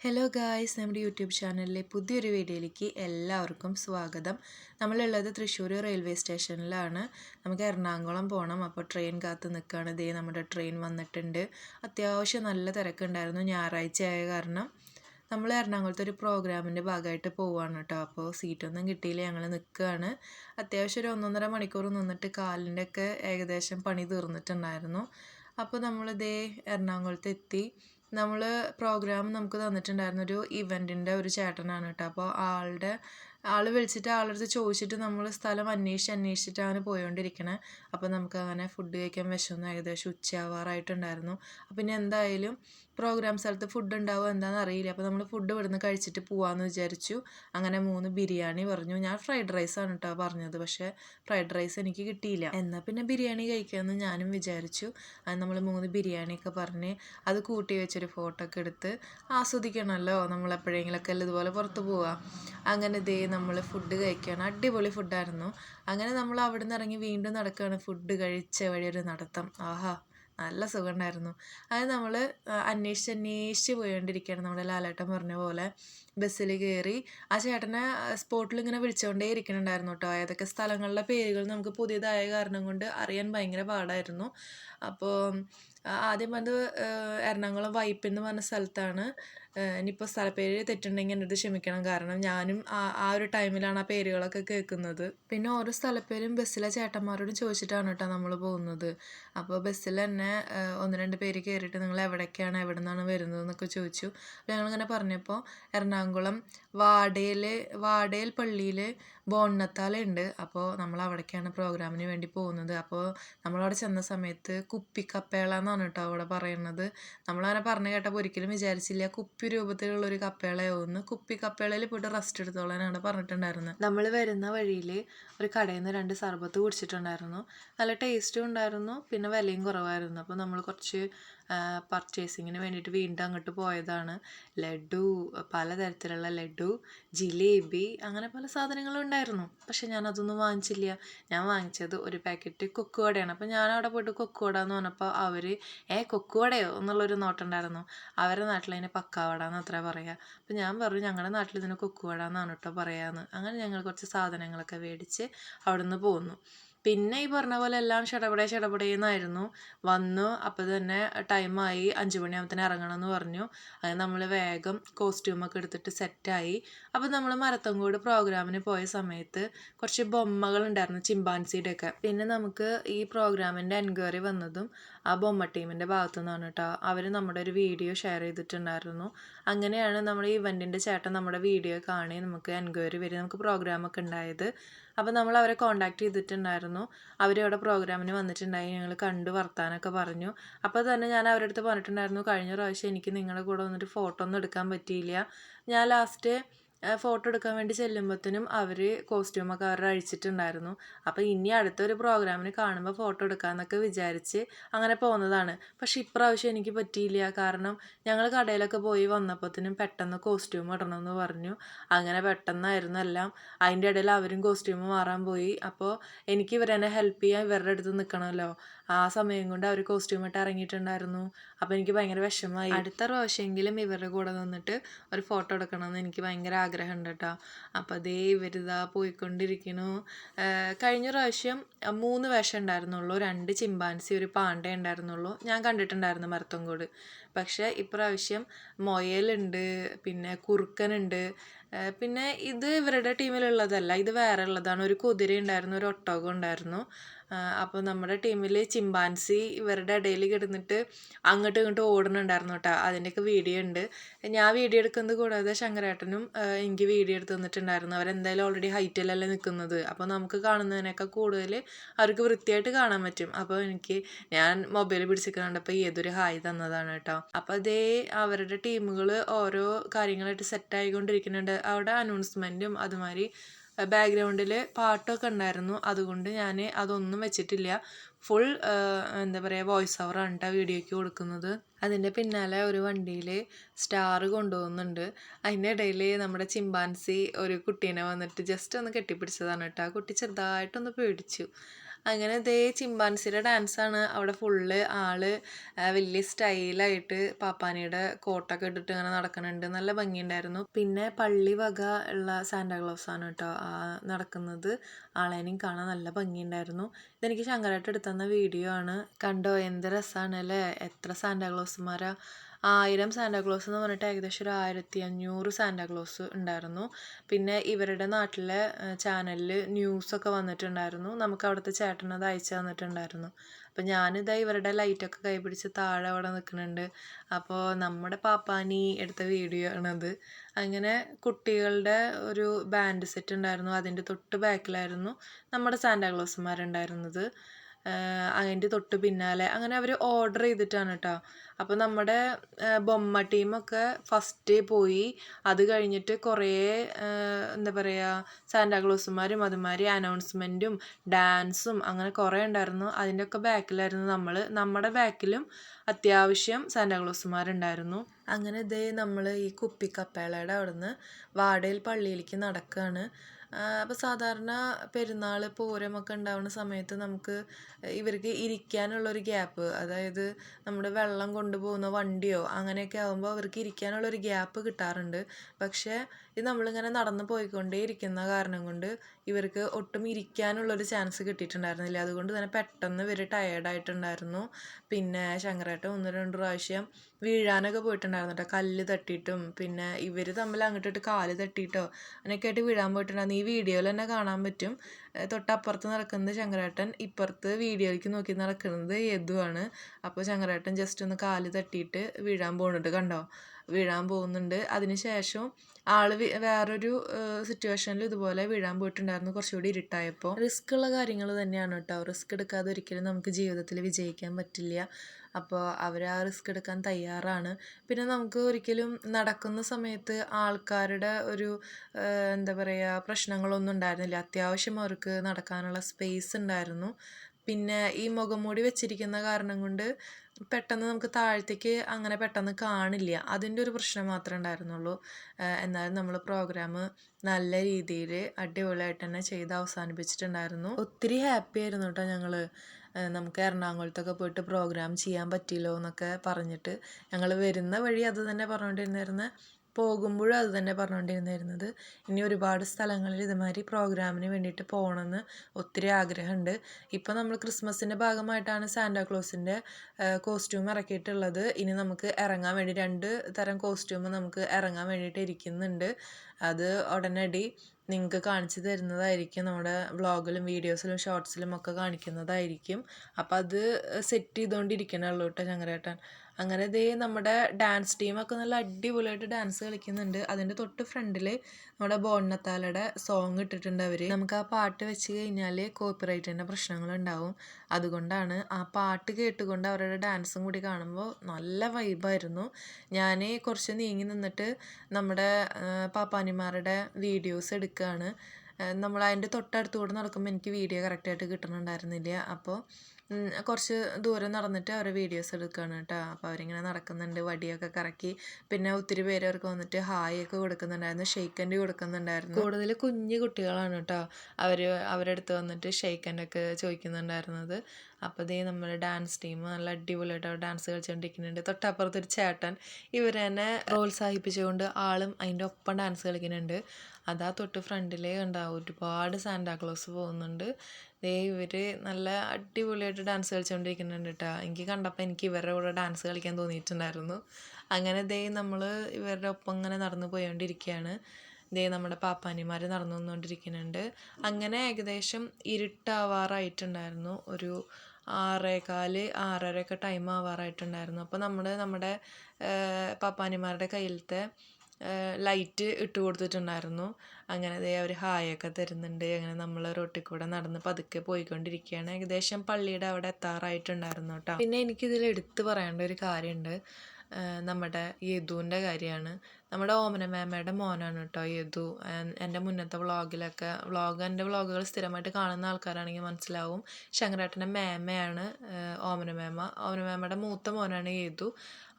Hello guys നമ്മുടെ YouTube ചാനലിലെ പുതിയൊരു വീഡിയോയിലേക്ക് എല്ലാവർക്കും സ്വാഗതം. നമ്മളുള്ളത് തൃശ്ശൂർ റെയിൽവേ സ്റ്റേഷനിലാണ് നമുക്ക് എറണാകുളം പോകണം അപ്പോൾ ട്രെയിൻ കാത്ത് നിൽക്കുകയാണ് ഇതേ നമ്മുടെ ട്രെയിൻ വന്നിട്ടുണ്ട്. അത്യാവശ്യം നല്ല തിരക്കുണ്ടായിരുന്നു ഞായറാഴ്ച ആയ കാരണം. നമ്മൾ എറണാകുളത്ത് ഒരു പ്രോഗ്രാമിന്റെ ഭാഗമായിട്ട് പോവുകയാണ് കേട്ടോ. അപ്പോൾ സീറ്റൊന്നും കിട്ടിയില്ല. ഞങ്ങൾ നിൽക്കുകയാണ് അത്യാവശ്യം ഒരു ഒന്നൊന്നര മണിക്കൂർ നിന്നിട്ട് കാലിന്റെ ഒക്കെ ഏകദേശം പണി തീർന്നിട്ടുണ്ടായിരുന്നു. അപ്പോൾ നമ്മളിതേ എറണാകുളത്ത് എത്തി നമ്മൾ പ്രോഗ്രാം നമുക്ക് തന്നിട്ടുണ്ടായിരുന്ന ഒരു ഇവന്റിന്റെ ഒരു ചേട്ടനാണ് കേട്ടോ. അപ്പോൾ ആളുടെ ആൾ വിളിച്ചിട്ട് ആളുടെ അടുത്ത് ചോദിച്ചിട്ട് നമ്മൾ സ്ഥലം അന്വേഷിച്ച് അന്വേഷിച്ചിട്ടാണ് പോയോണ്ടിരിക്കണേ. അപ്പോൾ നമുക്ക് അങ്ങനെ ഫുഡ് കഴിക്കാൻ വിശന്നു. ഏകദേശം ഉച്ചയാവാറായിട്ടുണ്ടായിരുന്നു. അപ്പം ഇനി എന്തായാലും പ്രോഗ്രാം സ്ഥലത്ത് ഫുഡ് ഉണ്ടാവുക എന്താണെന്ന് അറിയില്ല. അപ്പോൾ നമ്മൾ ഫുഡ് ഇവിടുന്ന് കഴിച്ചിട്ട് പോവാമെന്ന് വിചാരിച്ചു. അങ്ങനെ മൂന്ന് ബിരിയാണി പറഞ്ഞു. ഞാൻ ഫ്രൈഡ് റൈസാണ് കേട്ടോ പറഞ്ഞത്. പക്ഷേ ഫ്രൈഡ് റൈസ് എനിക്ക് കിട്ടിയില്ല. എന്നാൽ പിന്നെ ബിരിയാണി കഴിക്കാമെന്ന് ഞാനും വിചാരിച്ചു. അത് നമ്മൾ മൂന്ന് ബിരിയാണിയൊക്കെ പറഞ്ഞ് അത് കൂട്ടി വെച്ചൊരു ഫോട്ടോ ഒക്കെ എടുത്ത് ആസ്വദിക്കണമല്ലോ നമ്മൾ എപ്പോഴെങ്കിലൊക്കെ ഇതുപോലെ പുറത്ത് പോവാം. അങ്ങനെ ഇതേ നമ്മൾ ഫുഡ് കഴിക്കുകയാണ് അടിപൊളി ഫുഡായിരുന്നു അങ്ങനെ നമ്മൾ അവിടെ നിന്ന് ഇറങ്ങി വീണ്ടും നടക്കുകയാണ് ഫുഡ് കഴിച്ച വഴി ഒരു നടത്തം. ആഹാ. നല്ല സുഖമുണ്ടായിരുന്നു. അത് നമ്മൾ അന്വേഷിച്ച് അന്വേഷിച്ച് പോയോണ്ടിരിക്കുകയാണ് നമ്മുടെ ലാലേട്ടൻ പറഞ്ഞ പോലെ. ബസ്സിൽ കയറി ആ ചേട്ടനെ സ്പോട്ടിൽ ഇങ്ങനെ വിളിച്ചുകൊണ്ടേ ഇരിക്കുന്നുണ്ടായിരുന്നു കേട്ടോ ഏതൊക്കെ സ്ഥലങ്ങളിലെ പേരുകൾ നമുക്ക് പുതിയതായ കാരണം കൊണ്ട് അറിയാൻ ഭയങ്കര പാടായിരുന്നു. അപ്പോൾ ആദ്യം അത് എറണാകുളം വൈപ്പ് എന്ന് പറഞ്ഞ സ്ഥലത്താണ്. ഇനിയിപ്പോൾ സ്ഥലപ്പേര് തെറ്റുണ്ടെങ്കിൽ എന്നത് ക്ഷമിക്കണം. കാരണം ഞാനും ആ ആ ഒരു ടൈമിലാണ് ആ പേരുകളൊക്കെ കേൾക്കുന്നത്. പിന്നെ ഓരോ സ്ഥലപ്പേരും ബസ്സിലെ ചേട്ടന്മാരോട് ചോദിച്ചിട്ടാണ് കേട്ടോ നമ്മൾ പോകുന്നത്. അപ്പോൾ ബസ്സിൽ തന്നെ ഒന്ന് രണ്ട് പേര് കയറിയിട്ട് നിങ്ങൾ എവിടേക്കാണ് എവിടെ നിന്നാണ് വരുന്നത് എന്നൊക്കെ ചോദിച്ചു. അപ്പോൾ ഞങ്ങളിങ്ങനെ പറഞ്ഞപ്പോൾ എറണാകുളം വാടയിൽ വാടയിൽ പള്ളിയിൽ ബോണ്ണത്താലുണ്ട് അപ്പോൾ നമ്മൾ അവിടേക്കാണ് പ്രോഗ്രാമിന് വേണ്ടി പോകുന്നത്. അപ്പോൾ നമ്മളവിടെ ചെന്ന സമയത്ത് കുപ്പി കുപ്പിക്കപ്പേള എന്നാണ് കേട്ടോ അവിടെ പറയുന്നത്. നമ്മളങ്ങനെ പറഞ്ഞു കേട്ടപ്പോൾ ഒരിക്കലും വിചാരിച്ചില്ല. കുപ്പി രൂപത്തിലുള്ള ഒരു കപ്പേളയാവുമെന്ന് കുപ്പി കപ്പേളയിൽ പോയിട്ട് റെസ്റ്റ് എടുത്തോളാനാണ് പറഞ്ഞിട്ടുണ്ടായിരുന്നത് നമ്മൾ വരുന്ന വഴിയിൽ ഒരു കടയിൽ നിന്ന് രണ്ട് സർബത്ത് കുടിച്ചിട്ടുണ്ടായിരുന്നു. നല്ല ടേസ്റ്റും ഉണ്ടായിരുന്നു. പിന്നെ വിലയും കുറവായിരുന്നു. അപ്പോൾ നമ്മൾ കുറച്ച് പർച്ചേസിങ്ങിന് വേണ്ടിയിട്ട് വീണ്ടും അങ്ങോട്ട് പോയതാണ്. ലഡു പലതരത്തിലുള്ള ലഡു ജിലേബി അങ്ങനെ പല സാധനങ്ങളും ഉണ്ടായിരുന്നു. പക്ഷെ ഞാൻ അതൊന്നും വാങ്ങിച്ചില്ല. ഞാൻ വാങ്ങിച്ചത് ഒരു പാക്കറ്റ് കൊക്കുവടയാണ് അപ്പോൾ ഞാൻ അവിടെ പോയിട്ട് കൊക്കുവട എന്ന് പറഞ്ഞപ്പോൾ അവർ ഏ കൊക്കുവടയോ എന്നുള്ളൊരു നോട്ടുണ്ടായിരുന്നു അവരുടെ നാട്ടിൽ അതിന് പക്കാവട എന്ന് അത്ര പറയുക. അപ്പോൾ ഞാൻ പറഞ്ഞു ഞങ്ങളുടെ നാട്ടിൽ ഇതിന് കൊക്കുവട എന്നാണ് കേട്ടോ പറയാമെന്ന് അങ്ങനെ ഞങ്ങൾ കുറച്ച് സാധനങ്ങളൊക്കെ മേടിച്ച് അവിടെ നിന്ന് പോന്നു. പിന്നെ ഈ പറഞ്ഞ പോലെ എല്ലാം ഷടപടേ ഷടപടേന്നായിരുന്നു വന്നു. അപ്പോൾ തന്നെ ടൈമായി അഞ്ച് മണിയാകുമ്പത്തേന് ഇറങ്ങണം എന്ന് പറഞ്ഞു. അത് നമ്മൾ വേഗം കോസ്റ്റ്യൂമൊക്കെ എടുത്തിട്ട് സെറ്റായി. അപ്പോൾ നമ്മൾ മരത്തങ്കോട് പ്രോഗ്രാമിന് പോയ സമയത്ത് കുറച്ച് ബൊമ്മകളുണ്ടായിരുന്നു ചിമ്പാൻസിയുടെ ഒക്കെ പിന്നെ നമുക്ക് ഈ പ്രോഗ്രാമിന്റെ എൻക്വയറി വന്നതും ആ ബൊമ്മ ടീമിന്റെ ഭാഗത്തു നിന്നാണ് കേട്ടോ. അവർ നമ്മുടെ ഒരു വീഡിയോ ഷെയർ ചെയ്തിട്ടുണ്ടായിരുന്നു. അങ്ങനെയാണ് നമ്മൾ ഈ ഇവന്റിന്റെ ചേട്ടൻ നമ്മുടെ വീഡിയോ കാണി നമുക്ക് എൻക്വയറി വരും നമുക്ക് പ്രോഗ്രാമൊക്കെ ഉണ്ടായത്. അപ്പോൾ നമ്മൾ അവരെ കോൺടാക്ട് ചെയ്തിട്ടുണ്ടായിരുന്നു. അവരവിടെ പ്രോഗ്രാമിന് വന്നിട്ടുണ്ടായി ഞങ്ങൾ കണ്ടു വർത്താനൊക്കെ പറഞ്ഞു. അപ്പോൾ തന്നെ ഞാൻ അവരുടെ അടുത്ത് പറഞ്ഞിട്ടുണ്ടായിരുന്നു കഴിഞ്ഞ പ്രാവശ്യം എനിക്ക് നിങ്ങളുടെ കൂടെ വന്നിട്ട് ഫോട്ടോ ഒന്നും എടുക്കാൻ പറ്റിയില്ല. ഞാൻ ലാസ്റ്റ് ഫോട്ടോ എടുക്കാൻ വേണ്ടി ചെല്ലുമ്പോഴത്തേനും അവർ കോസ്റ്റ്യൂമൊക്കെ അവരുടെ അഴിച്ചിട്ടുണ്ടായിരുന്നു. അപ്പോൾ ഇനി അടുത്തൊരു പ്രോഗ്രാമിന് കാണുമ്പോൾ ഫോട്ടോ എടുക്കാമെന്നൊക്കെ വിചാരിച്ച് അങ്ങനെ പോകുന്നതാണ് പക്ഷേ ഇപ്രാവശ്യം എനിക്ക് പറ്റിയില്ല. കാരണം ഞങ്ങൾ കടയിലൊക്കെ പോയി വന്നപ്പോഴത്തേനും പെട്ടെന്ന് കോസ്റ്റ്യൂം ഇടണമെന്ന് പറഞ്ഞു. അങ്ങനെ പെട്ടെന്നായിരുന്നു എല്ലാം. അതിന്റെ ഇടയിൽ അവരും കോസ്റ്റ്യൂം മാറാൻ പോയി. അപ്പോൾ എനിക്ക് ഇവരെന്നെ ഹെൽപ്പ് ചെയ്യാൻ ഇവരുടെ അടുത്ത് നിൽക്കണമല്ലോ ആ സമയം കൊണ്ട് അവർ കോസ്റ്റ്യൂം ഇട്ട് ഇറങ്ങിയിട്ടുണ്ടായിരുന്നു. അപ്പോൾ എനിക്ക് ഭയങ്കര വിഷമമായി. അടുത്ത പ്രാവശ്യമെങ്കിലും ഇവരുടെ കൂടെ നിന്നിട്ട് ഒരു ഫോട്ടോ എടുക്കണമെന്ന് എനിക്ക് ഭയങ്കര ആഗ്രഹമുണ്ട് കേട്ടോ അപ്പോൾ അതേ ഇവരിതാ പോയിക്കൊണ്ടിരിക്കണു കഴിഞ്ഞ പ്രാവശ്യം മൂന്ന് വേഷം ഉണ്ടായിരുന്നുള്ളൂ. രണ്ട് ചിമ്പാൻസി ഒരു പാണ്ട ഉണ്ടായിരുന്നുള്ളൂ. ഞാൻ കണ്ടിട്ടുണ്ടായിരുന്നു മരത്തങ്കോട് പക്ഷേ ഇപ്രാവശ്യം മൊയലുണ്ട് പിന്നെ കുറുക്കനുണ്ട്. പിന്നെ ഇത് ഇവരുടെ ടീമിലുള്ളതല്ല ഇത് വേറെ ഉള്ളതാണ് ഒരു കുതിര ഉണ്ടായിരുന്നു ഒരു ഒട്ടകം ഉണ്ടായിരുന്നു. അപ്പോൾ നമ്മുടെ ടീമിൽ ചിമ്പാൻസി ഇവരുടെ ഇടയിൽ കിടന്നിട്ട് അങ്ങോട്ടും ഇങ്ങോട്ടും ഓടുന്നുണ്ടായിരുന്നു കേട്ടോ അതിന്റെയൊക്കെ വീഡിയോ ഉണ്ട്. ഞാൻ വീഡിയോ എടുക്കുന്നത് കൂടാതെ ശങ്കരേട്ടനും എനിക്ക് വീഡിയോ എടുത്ത് തന്നിട്ടുണ്ടായിരുന്നു. അവരെന്തായാലും ഓൾറെഡി ഹൈറ്റിലല്ലേ നിൽക്കുന്നത് അപ്പോൾ നമുക്ക് കാണുന്നതിനേക്കാൾ കൂടുതൽ അവർക്ക് വൃത്തിയായിട്ട് കാണാൻ പറ്റും. അപ്പോൾ എനിക്ക് ഞാൻ മൊബൈൽ പിടിച്ചിട്ട് കണ്ടപ്പോൾ ഏതൊരു ഹായ് തന്നതാണ് കേട്ടോ അപ്പോൾ അതേ അവരുടെ ടീമുകൾ ഓരോ കാര്യങ്ങളായിട്ട് സെറ്റ് ആയിക്കൊണ്ടിരിക്കുന്നുണ്ട്. അവിടെ അനൗൺസ്മെന്റും അതുമാതിരി ബാക്ക്ഗ്രൗണ്ടിൽ പാട്ടൊക്കെ ഉണ്ടായിരുന്നു. അതുകൊണ്ട് ഞാൻ അതൊന്നും വെച്ചിട്ടില്ല. ഫുൾ എന്താ പറയുക വോയിസ് ഓവറാണ് കേട്ടോ വീഡിയോയ്ക്ക് കൊടുക്കുന്നത്. അതിന്റെ പിന്നാലെ ഒരു വണ്ടിയിൽ സ്റ്റാർ കൊണ്ടുപോകുന്നുണ്ട്. അതിന്റെ ഇടയിൽ നമ്മുടെ ചിമ്പാൻസി ഒരു കുട്ടീനെ വന്നിട്ട് ജസ്റ്റ് ഒന്ന് കെട്ടിപ്പിടിച്ചതാണ് കേട്ടോ ആ കുട്ടി ചെറുതായിട്ടൊന്ന് പേടിച്ചു. അങ്ങനെ ഇതേ ചിമ്പാൻസിയുടെ ഡാൻസാണ്. അവിടെ ഫുള്ള് ആൾ വലിയ സ്റ്റൈലായിട്ട് പാപ്പാനിയുടെ കോട്ടൊക്കെ ഇട്ടിട്ട് ഇങ്ങനെ നടക്കുന്നുണ്ട്. നല്ല ഭംഗിയുണ്ടായിരുന്നു. പിന്നെ പള്ളി വക ഉള്ള സാന്റാക്ലോസ് ആണ് കേട്ടോ നടക്കുന്നത്. ആളേനെയും കാണാൻ നല്ല ഭംഗിയുണ്ടായിരുന്നു. ഇതെനിക്ക് ശങ്കരായിട്ട് എടുത്തുന്ന വീഡിയോ ആണ്. കണ്ടോ എന്ത് രസമാണ് അല്ലേ എത്ര സാന്റാക്ലോസുമാരാ ആയിരം സാന്റാക്ലോസ് എന്ന് പറഞ്ഞിട്ട് ഏകദേശം ഒരു ആയിരത്തി അഞ്ഞൂറ് സാന്റാക്ലോസ് ഉണ്ടായിരുന്നു. പിന്നെ ഇവരുടെ നാട്ടിലെ ചാനലിൽ ന്യൂസൊക്കെ വന്നിട്ടുണ്ടായിരുന്നു. നമുക്ക് അവിടുത്തെ ചേട്ടനത് അയച്ചു തന്നിട്ടുണ്ടായിരുന്നു. അപ്പം ഞാനിതാ ഇവരുടെ ലൈറ്റൊക്കെ കൈപിടിച്ച് താഴെ അവിടെ നിൽക്കുന്നുണ്ട്. അപ്പോൾ നമ്മുടെ പാപ്പാനി എടുത്ത വീഡിയോ ആണത്. അങ്ങനെ കുട്ടികളുടെ ഒരു ബാൻഡ് സെറ്റ് ഉണ്ടായിരുന്നു. അതിന്റെ തൊട്ട് ബാക്കിലായിരുന്നു നമ്മുടെ സാന്റാക്ലോസുമാരുണ്ടായിരുന്നത് അതിന്റെ തൊട്ട് പിന്നാലെ അങ്ങനെ അവർ ഓർഡർ ചെയ്തിട്ടാണ് കേട്ടോ അപ്പോൾ നമ്മുടെ ബൊമ്മ ടീമൊക്കെ ഫസ്റ്റ് പോയി. അത് കഴിഞ്ഞിട്ട് കുറേ എന്താ പറയുക സാന്റാക്ലോസുമാരും അതുമാതിരി അനൗൺസ്മെന്റും ഡാൻസും അങ്ങനെ കുറേ ഉണ്ടായിരുന്നു. അതിന്റെയൊക്കെ ബാക്കിലായിരുന്നു നമ്മൾ നമ്മുടെ ബാക്കിലും അത്യാവശ്യം സാന്റാക്ലോസുമാരുണ്ടായിരുന്നു അങ്ങനെ ഇതേ നമ്മൾ ഈ കുപ്പിക്കപ്പേളയുടെ അവിടുന്ന് വാടയിൽ പള്ളിയിലേക്ക് നടക്കുകയാണ് അപ്പോൾ സാധാരണ പെരുന്നാൾ പൂരമൊക്കെ ഉണ്ടാവുന്ന സമയത്ത് നമുക്ക് ഇവർക്ക് ഇരിക്കാനുള്ളൊരു ഗ്യാപ്പ് അതായത് നമ്മുടെ വെള്ളം കൊണ്ടുപോകുന്ന വണ്ടിയോ അങ്ങനെയൊക്കെ ആകുമ്പോൾ അവർക്ക് ഇരിക്കാനുള്ളൊരു ഗ്യാപ്പ് കിട്ടാറുണ്ട്. പക്ഷേ ഇത് നമ്മളിങ്ങനെ നടന്നു പോയിക്കൊണ്ടേ ഇരിക്കുന്ന കാരണം കൊണ്ട് ഇവർക്ക് ഒട്ടും ഇരിക്കാനുള്ള ഒരു ചാൻസ് കിട്ടിയിട്ടുണ്ടായിരുന്നില്ല. അതുകൊണ്ട് തന്നെ പെട്ടെന്ന് ഇവർ ടയേർഡായിട്ടുണ്ടായിരുന്നു. പിന്നെ ശങ്കരേട്ട ഒന്ന് രണ്ട് പ്രാവശ്യം വീഴാനൊക്കെ പോയിട്ടുണ്ടായിരുന്നു കല്ല് തട്ടിയിട്ടും പിന്നെ ഇവർ തമ്മിൽ അങ്ങോട്ടിട്ട് കാൽ തട്ടിയിട്ടോ അങ്ങനെയൊക്കെ ആയിട്ട് വീഴാൻ പോയിട്ടുണ്ടായിരുന്നു. ഈ വീഡിയോയിൽ തന്നെ കാണാൻ പറ്റും. തൊട്ടപ്പുറത്ത് നടക്കുന്നത് ശങ്കരേട്ടൻ ഇപ്പുറത്ത് വീഡിയോയിലേക്ക് നോക്കി നടക്കുന്നത് യദുവാണ് അപ്പോൾ ശങ്കരേട്ടൻ ജസ്റ്റ് ഒന്ന് കാൽ തട്ടിയിട്ട് വീഴാൻ പോകുന്നുണ്ട് കണ്ടോ? വീഴാൻ പോകുന്നുണ്ട്. അതിന് വി- വേറൊരു സിറ്റുവേഷനിൽ ഇതുപോലെ വീഴാൻ പോയിട്ടുണ്ടായിരുന്നു കുറച്ചുകൂടി ഇരുട്ടായപ്പോൾ റിസ്ക് ഉള്ള കാര്യങ്ങൾ തന്നെയാണ് കേട്ടോ. റിസ്ക് എടുക്കാതെ ഒരിക്കലും നമുക്ക് ജീവിതത്തിൽ വിജയിക്കാൻ പറ്റില്ല. അപ്പോൾ അവർ ആ റിസ്ക് എടുക്കാൻ തയ്യാറാണ്. പിന്നെ നമുക്ക് ഒരിക്കലും നടക്കുന്ന സമയത്ത് ആൾക്കാരുടെ ഒരു എന്താ പറയുക പ്രശ്നങ്ങളൊന്നും ഉണ്ടായിരുന്നില്ല. അത്യാവശ്യം അവർക്ക് നടക്കാനുള്ള സ്പേസ് ഉണ്ടായിരുന്നു. പിന്നെ ഈ മുഖംമൂടി വെച്ചിരിക്കുന്ന കാരണം കൊണ്ട് പെട്ടെന്ന് നമുക്ക് താഴത്തേക്ക് അങ്ങനെ പെട്ടെന്ന് കാണില്ല. അതിന്റെ ഒരു പ്രശ്നം മാത്രമേ ഉണ്ടായിരുന്നുള്ളൂ. എന്നാലും നമ്മൾ പ്രോഗ്രാം നല്ല രീതിയിൽ അടിപൊളിയായിട്ട് തന്നെ ചെയ്ത് അവസാനിപ്പിച്ചിട്ടുണ്ടായിരുന്നു. ഒത്തിരി ഹാപ്പി ആയിരുന്നു കേട്ടോ ഞങ്ങൾ നമുക്ക് എറണാകുളത്തൊക്കെ പോയിട്ട് പ്രോഗ്രാം ചെയ്യാൻ പറ്റിയല്ലോ എന്നൊക്കെ പറഞ്ഞിട്ട് ഞങ്ങൾ വരുന്ന വഴി അത് തന്നെ പറഞ്ഞുകൊണ്ടിരുന്നായിരുന്നു. പോകുമ്പോഴും അത് തന്നെ പറഞ്ഞുകൊണ്ടിരുന്നിരുന്നത് ഇനി ഒരുപാട് സ്ഥലങ്ങളിൽ ഇതുമാതിരി പ്രോഗ്രാമിന് വേണ്ടിയിട്ട് പോകണമെന്ന് ഒത്തിരി ആഗ്രഹമുണ്ട്. ഇപ്പോൾ നമ്മൾ ക്രിസ്മസിന്റെ ഭാഗമായിട്ടാണ് സാന്റാക്ലോസിന്റെ കോസ്റ്റ്യൂം ഇറക്കിയിട്ടുള്ളത്. ഇനി നമുക്ക് ഇറങ്ങാൻ വേണ്ടി രണ്ട് തരം കോസ്റ്റ്യൂം നമുക്ക് ഇറങ്ങാൻ വേണ്ടിയിട്ട് ഇരിക്കുന്നുണ്ട്. അത് ഉടനടി നിങ്ങൾക്ക് കാണിച്ചു തരുന്നതായിരിക്കും. നമ്മുടെ വ്ളോഗിലും വീഡിയോസിലും ഷോർട്സിലും ഒക്കെ കാണിക്കുന്നതായിരിക്കും. അപ്പോൾ അത് സെറ്റ് ചെയ്തുകൊണ്ടിരിക്കണുള്ളൂ കേട്ടോ ചങ്ങരേട്ടൻ അങ്ങനെ ദേ നമ്മുടെ ഡാൻസ് ടീമൊക്കെ നല്ല അടിപൊളിയായിട്ട് ഡാൻസ് കളിക്കുന്നുണ്ട്. അതിന്റെ തൊട്ട് ഫ്രണ്ടിൽ നമ്മുടെ ബോണ്ണത്താലയുടെ സോങ് ഇട്ടിട്ടുണ്ട് അവർ നമുക്ക് ആ പാട്ട് വെച്ച് കഴിഞ്ഞാൽ കോപ്പിറൈറ്റിന്റെ പ്രശ്നങ്ങളുണ്ടാവും. അതുകൊണ്ടാണ് ആ പാട്ട് കേട്ടുകൊണ്ട് അവരുടെ ഡാൻസും കൂടി കാണുമ്പോൾ നല്ല വൈബായിരുന്നു ഞാൻ കുറച്ച് നീങ്ങി നിന്നിട്ട് നമ്മുടെ പാപ്പാനിമാരുടെ വീഡിയോസ് എടുക്കുകയാണ് നമ്മൾ അതിന്റെ തൊട്ടടുത്തുകൂടെ നടക്കുമ്പോൾ എനിക്ക് വീഡിയോ കറക്റ്റായിട്ട് കിട്ടുന്നുണ്ടായിരുന്നില്ല അപ്പോൾ കുറച്ച് ദൂരം നടന്നിട്ട് അവരെ വീഡിയോസ് എടുക്കുകയാണ് കേട്ടോ. അപ്പോൾ അവരിങ്ങനെ നടക്കുന്നുണ്ട് വടിയൊക്കെ കറക്കി. പിന്നെ ഒത്തിരി പേര് അവർക്ക് വന്നിട്ട് ഹായ് ഒക്കെ കൊടുക്കുന്നുണ്ടായിരുന്നു ഷെയ്ക്ക് ആൻഡ് കൊടുക്കുന്നുണ്ടായിരുന്നു. കൂടുതൽ കുഞ്ഞു കുട്ടികളാണ് കേട്ടോ. അവർ അവരുടെ അടുത്ത് വന്നിട്ട് ഷെയ്ക്ക് ആൻഡ് ഒക്കെ ചോദിക്കുന്നുണ്ടായിരുന്നത്. അപ്പോൾ ഇതേ നമ്മുടെ ഡാൻസ് ടീം നല്ല അടിപൊളിയായിട്ട് ഡാൻസ് കളിച്ചുകൊണ്ടിരിക്കുന്നുണ്ട് തൊട്ടപ്പുറത്തൊരു ചേട്ടൻ ഇവരെന്നെ പ്രോത്സാഹിപ്പിച്ചുകൊണ്ട് ആളും അതിന്റെ ഒപ്പം ഡാൻസ് കളിക്കുന്നുണ്ട്. അതാ തൊട്ട് ഫ്രണ്ടിലേ ഉണ്ടാവും ഒരുപാട് സാന്റാക്ലോസ് പോകുന്നുണ്ട്. ദേ ഇവർ നല്ല അടിപൊളിയായിട്ട് ഡാൻസ് കളിച്ചുകൊണ്ടിരിക്കുന്നുണ്ട് കേട്ടോ എനിക്ക് കണ്ടപ്പോൾ എനിക്ക് ഇവരുടെ കൂടെ ഡാൻസ് കളിക്കാൻ തോന്നിയിട്ടുണ്ടായിരുന്നു. അങ്ങനെ ദേ നമ്മൾ ഇവരുടെ ഒപ്പം ഇങ്ങനെ നടന്നു പോയോണ്ടിരിക്കുകയാണ് ദേ നമ്മുടെ പാപ്പാനിമാർ നടന്നു വന്നുകൊണ്ടിരിക്കുന്നുണ്ട് അങ്ങനെ ഏകദേശം ഇരുട്ടാവാറായിട്ടുണ്ടായിരുന്നു. ഒരു ആറേകാൽ ആറരയൊക്കെ ടൈം ആവാറായിട്ടുണ്ടായിരുന്നു. അപ്പോൾ നമ്മൾ നമ്മുടെ പാപ്പാനിമാരുടെ കയ്യിലത്തെ ലൈറ്റ് ഇട്ട് കൊടുത്തിട്ടുണ്ടായിരുന്നു. അങ്ങനെ ദേ അവർ ഹായൊക്കെ തരുന്നുണ്ട്. അങ്ങനെ നമ്മൾ റോട്ടിൽ കൂടെ നടന്ന് പതുക്കെ പോയിക്കൊണ്ടിരിക്കുകയാണ്. ഏകദേശം പള്ളിയുടെ അവിടെ എത്താറായിട്ടുണ്ടായിരുന്നു കേട്ടോ. പിന്നെ എനിക്കിതിൽ എടുത്തു പറയേണ്ട ഒരു കാര്യമുണ്ട്. നമ്മുടെ യദുവിന്റെ കാര്യമാണ്. നമ്മുടെ ഓമന മാമയുടെ മോനാണ് കേട്ടോ യദു. എന്റെ മുന്നത്തെ വ്ളോഗിലൊക്കെ വ്ളോഗ് എന്റെ വ്ളോഗുകൾ സ്ഥിരമായിട്ട് കാണുന്ന ആൾക്കാരാണെങ്കിൽ മനസ്സിലാവും. ശങ്കരേട്ടന്റെ മാമയാണ് ഓമന മാമ. ഓമന മാമയുടെ മൂത്ത മോനാണ് യദു.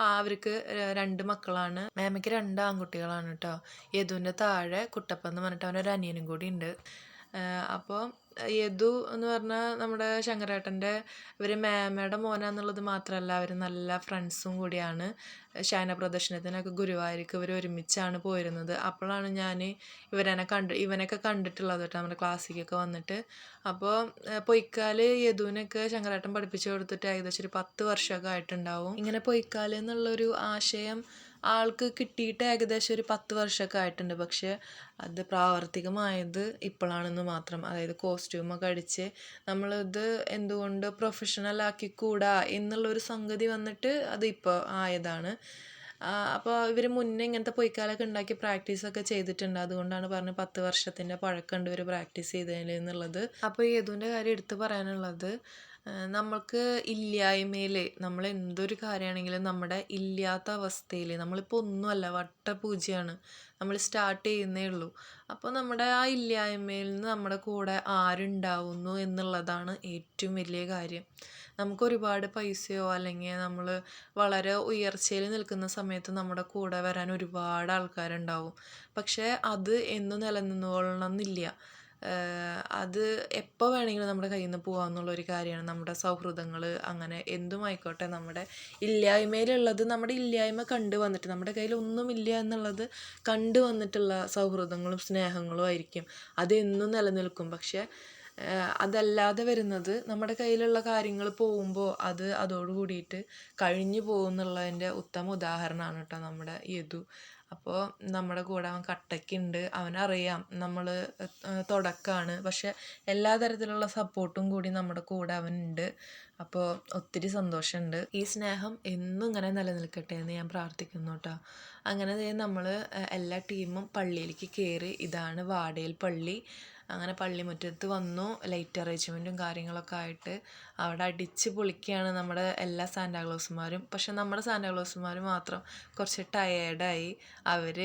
അവർക്ക് രണ്ട് മക്കളാണ്. മാമയ്ക്ക് രണ്ട് ആൺകുട്ടികളാണ് കേട്ടോ യദുവിന്റെ താഴെ കുട്ടപ്പൻ എന്ന് പറഞ്ഞിട്ട് ഒരു അനിയനും കൂടി ഉണ്ട്. അപ്പോൾ യദു എന്ന് പറഞ്ഞാൽ നമ്മുടെ ശങ്കരേട്ടന്റെ ഇവർ മേമയുടെ മോനാന്നുള്ളത് മാത്രമല്ല അവർ നല്ല ഫ്രണ്ട്സും കൂടിയാണ്. ശയന പ്രദർശനത്തിനൊക്കെ ഗുരുവായൂർക്ക് ഇവർ ഒരുമിച്ചാണ് പോയിരുന്നത്. അപ്പോഴാണ് ഞാൻ ഇവരെന്നെ കണ്ട് ഇവനൊക്കെ കണ്ടിട്ടുള്ളത് കേട്ടോ നമ്മുടെ ക്ലാസ്സിലേക്കൊക്കെ വന്നിട്ട്. അപ്പോൾ പൊയ്ക്കാൽ യദുവിനൊക്കെ ശങ്കരേട്ടൻ പഠിപ്പിച്ചു കൊടുത്തിട്ട് ഏകദേശം ഒരു പത്ത് വർഷമൊക്കെ ആയിട്ടുണ്ടാവും. ഇങ്ങനെ പൊയ്ക്കാൽ എന്നുള്ളൊരു ആശയം ആൾക്ക് കിട്ടിയിട്ട് ഏകദേശം ഒരു പത്ത് വർഷമൊക്കെ ആയിട്ടുണ്ട്. പക്ഷേ അത് പ്രാവർത്തികമായത് ഇപ്പോഴാണെന്ന് മാത്രം. അതായത് കോസ്റ്റ്യൂമൊക്കെ അടിച്ച് നമ്മളിത് എന്തുകൊണ്ട് പ്രൊഫഷണൽ ആക്കിക്കൂടാ എന്നുള്ളൊരു സംഗതി വന്നിട്ട് അത് ഇപ്പോൾ ആയതാണ്. അപ്പോൾ ഇവർ മുന്നേ ഇങ്ങനത്തെ പൊയ്ക്കാലൊക്കെ ഉണ്ടാക്കി പ്രാക്ടീസൊക്കെ ചെയ്തിട്ടുണ്ട്. അതുകൊണ്ടാണ് പറഞ്ഞത് പത്ത് വർഷത്തിന്റെ പഴക്കമുണ്ട് ഇവർ പ്രാക്ടീസ് ചെയ്തതിൽ എന്നുള്ളത്. അപ്പോൾ യദുവിന്റെ കാര്യം എടുത്തു പറയാനുള്ളത് നമ്മൾക്ക് ഇല്ലായ്മയിൽ നമ്മൾ എന്തൊരു കാര്യമാണെങ്കിലും നമ്മുടെ ഇല്ലാത്ത അവസ്ഥയിൽ നമ്മളിപ്പോൾ ഒന്നുമല്ല വട്ടപൂജ്യമാണ് നമ്മൾ സ്റ്റാർട്ട് ചെയ്യുന്നേ ഉള്ളൂ. അപ്പോൾ നമ്മുടെ ആ ഇല്ലായ്മയിൽ നിന്ന് നമ്മുടെ കൂടെ ആരുണ്ടാവുന്നു എന്നുള്ളതാണ് ഏറ്റവും വലിയ കാര്യം. നമുക്ക് ഒരുപാട് പൈസയോ അല്ലെങ്കിൽ നമ്മൾ വളരെ ഉയർച്ചയിൽ നിൽക്കുന്ന സമയത്ത് നമ്മുടെ കൂടെ വരാൻ ഒരുപാട് ആൾക്കാരുണ്ടാവും. പക്ഷേ അത് എന്നും നിലനിന്നോളണമെന്നില്ല അത് എപ്പോൾ വേണമെങ്കിലും നമ്മുടെ കയ്യിൽ നിന്ന് പോകാമെന്നുള്ള ഒരു കാര്യമാണ്. നമ്മുടെ സൗഹൃദങ്ങൾ അങ്ങനെ എന്തുമായിക്കോട്ടെ നമ്മുടെ ഇല്ലായ്മയിലുള്ളത് നമ്മുടെ ഇല്ലായ്മ കണ്ടു വന്നിട്ട് നമ്മുടെ കയ്യിൽ ഒന്നുമില്ല എന്നുള്ളത് കണ്ടു വന്നിട്ടുള്ള സൗഹൃദങ്ങളും സ്നേഹങ്ങളും ആയിരിക്കും. അതെന്നും നിലനിൽക്കും. പക്ഷേ അതല്ലാതെ വരുന്നത് നമ്മുടെ കയ്യിലുള്ള കാര്യങ്ങൾ പോകുമ്പോൾ അത് അതോട് കൂടിയിട്ട് കഴിഞ്ഞു പോകുന്നുള്ളതിന്റെ ഉത്തമ ഉദാഹരണമാണ് കേട്ടോ നമ്മുടെ യദു. അപ്പോൾ നമ്മുടെ കൂടെ അവൻ കട്ടയ്ക്കുണ്ട്. അവനറിയാം നമ്മൾ തുടക്കമാണ് പക്ഷെ എല്ലാ തരത്തിലുള്ള സപ്പോർട്ടും കൂടി നമ്മുടെ കൂടെ അവനുണ്ട്. അപ്പോൾ ഒത്തിരി സന്തോഷമുണ്ട്. ഈ സ്നേഹം എന്നും ഇങ്ങനെ നിലനിൽക്കട്ടെ എന്ന് ഞാൻ പ്രാർത്ഥിക്കുന്നു കേട്ടോ. അങ്ങനെ നമ്മൾ എല്ലാ ടീമും പള്ളിയിലേക്ക് കയറി ഇതാണ് വാടയിൽ പള്ളി. അങ്ങനെ പള്ളിമുറ്റത്ത് വന്നു. ലൈറ്റ് അറേഞ്ച്മെന്റും കാര്യങ്ങളൊക്കെ ആയിട്ട് അവിടെ അടിച്ച് പൊളിക്കുകയാണ് നമ്മുടെ എല്ലാ സാന്റാക്ലോസുമാരും പക്ഷെ നമ്മുടെ സാന്റാക്ലോസുമാർ മാത്രം കുറച്ച് ടയേർഡായി അവർ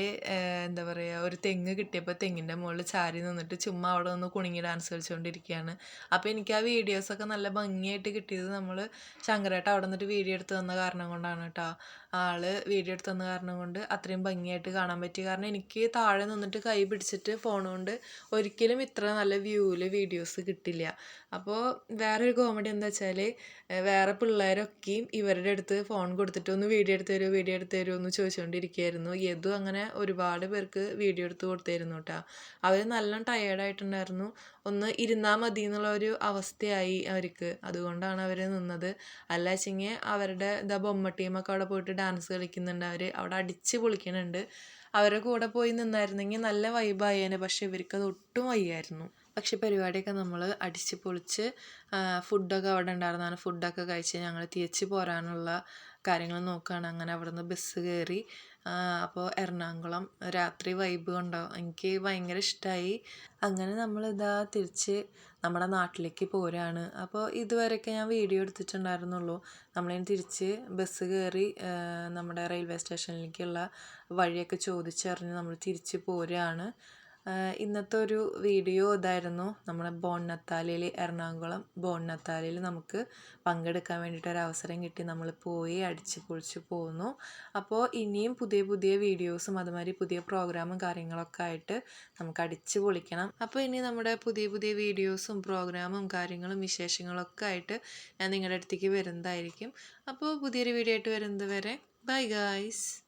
എന്താ പറയുക ഒരു തെങ്ങ് കിട്ടിയപ്പോൾ തെങ്ങിന്റെ മുകളിൽ ചാരി നിന്നിട്ട് ചുമ്മാ അവിടെ നിന്ന് കുണുങ്ങി ഡാൻസ് കളിച്ചുകൊണ്ടിരിക്കുകയാണ്. അപ്പോൾ എനിക്ക് ആ വീഡിയോസൊക്കെ നല്ല ഭംഗിയായിട്ട് കിട്ടിയത് നമ്മൾ ശങ്കരേട്ട അവിടെ നിന്നിട്ട് വീഡിയോ എടുത്ത് തന്ന കാരണം കൊണ്ടാണ് കേട്ടോ. ആൾ വീഡിയോ എടുത്ത് തന്ന കാരണം കൊണ്ട് അത്രയും ഭംഗിയായിട്ട് കാണാൻ പറ്റി. കാരണം എനിക്ക് താഴെ നിന്നിട്ട് കൈ പിടിച്ചിട്ട് ഫോൺ കൊണ്ട് ഒരിക്കലും ഇത്ര നല്ല വ്യൂവിൽ വീഡിയോസ് കിട്ടില്ല. അപ്പോൾ വേറൊരു കോമഡി എന്താ വെച്ചാൽ വേറെ പിള്ളേരൊക്കെയും ഇവരുടെ അടുത്ത് ഫോൺ കൊടുത്തിട്ട് ഒന്ന് വീഡിയോ എടുത്ത് തരുമോ വീഡിയോ എടുത്ത് തരുമോ എന്ന് ചോദിച്ചുകൊണ്ടിരിക്കുകയായിരുന്നു യദു അങ്ങനെ ഒരുപാട് പേർക്ക് വീഡിയോ എടുത്ത് കൊടുത്തായിരുന്നു കേട്ടോ അവർ നല്ല ടയേർഡായിട്ടുണ്ടായിരുന്നു ഒന്ന് ഇരുന്നാൽ മതി എന്നുള്ള ഒരു അവസ്ഥയായി അവർക്ക്. അതുകൊണ്ടാണ് അവർ നിന്നത്. അല്ല വെച്ചെങ്കിൽ അവരുടെ ഇതാ ബൊമ്മ ടീമൊക്കെ അവിടെ പോയിട്ട് ഡാൻസ് കളിക്കുന്നുണ്ട് അവർ അവിടെ അടിച്ച് പൊളിക്കുന്നുണ്ട് അവരുടെ കൂടെ പോയി നിന്നായിരുന്നെങ്കിൽ നല്ല വൈബായേനെ പക്ഷെ ഇവർക്കത് ഒട്ടും വയ്യായിരുന്നു. പക്ഷെ പരിപാടിയൊക്കെ നമ്മൾ അടിച്ച് പൊളിച്ച് ഫുഡൊക്കെ അവിടെ ഉണ്ടായിരുന്നതാണ്. ഫുഡൊക്കെ കഴിച്ച് ഞങ്ങൾ തിരിച്ച് പോരാനുള്ള കാര്യങ്ങൾ നോക്കുകയാണ്. അങ്ങനെ അവിടുന്ന് ബസ് കയറി അപ്പോൾ എറണാകുളം രാത്രി വൈബ് ഉണ്ടാവും എനിക്ക് ഭയങ്കര ഇഷ്ടമായി അങ്ങനെ നമ്മൾ ഇതാ തിരിച്ച് നമ്മുടെ നാട്ടിലേക്ക് പോരാണ്. അപ്പോൾ ഇതുവരെയൊക്കെ ഞാൻ വീഡിയോ എടുത്തിട്ടുണ്ടായിരുന്നുള്ളൂ. നമ്മളിനി തിരിച്ച് ബസ് കയറി നമ്മുടെ റെയിൽവേ സ്റ്റേഷനിലേക്കുള്ള വഴിയൊക്കെ ചോദിച്ചറിഞ്ഞ് നമ്മൾ തിരിച്ച് പോരുകയാണ് ഇന്നത്തെ ഒരു വീഡിയോ ഇതായിരുന്നു. നമ്മുടെ ബോൺ നത്താലിയിൽ എറണാകുളം ബോൺ നത്താലിയിൽ നമുക്ക് പങ്കെടുക്കാൻ വേണ്ടിയിട്ട് ഒരു അവസരം കിട്ടി. നമ്മൾ പോയി അടിച്ച് പൊളിച്ച് പോന്നു. അപ്പോൾ ഇനിയും പുതിയ പുതിയ വീഡിയോസും അതുമാതിരി പുതിയ പ്രോഗ്രാമും കാര്യങ്ങളൊക്കെ ആയിട്ട് നമുക്ക് അടിച്ച് പൊളിക്കണം. അപ്പോൾ ഇനി നമ്മുടെ പുതിയ പുതിയ വീഡിയോസും പ്രോഗ്രാമും കാര്യങ്ങളും വിശേഷങ്ങളൊക്കെ ആയിട്ട് ഞാൻ നിങ്ങളുടെ അടുത്തേക്ക് വരുന്നതായിരിക്കും. അപ്പോൾ പുതിയൊരു വീഡിയോ ആയിട്ട് വരുന്നത് വരെ ബൈ ഗായ്സ്.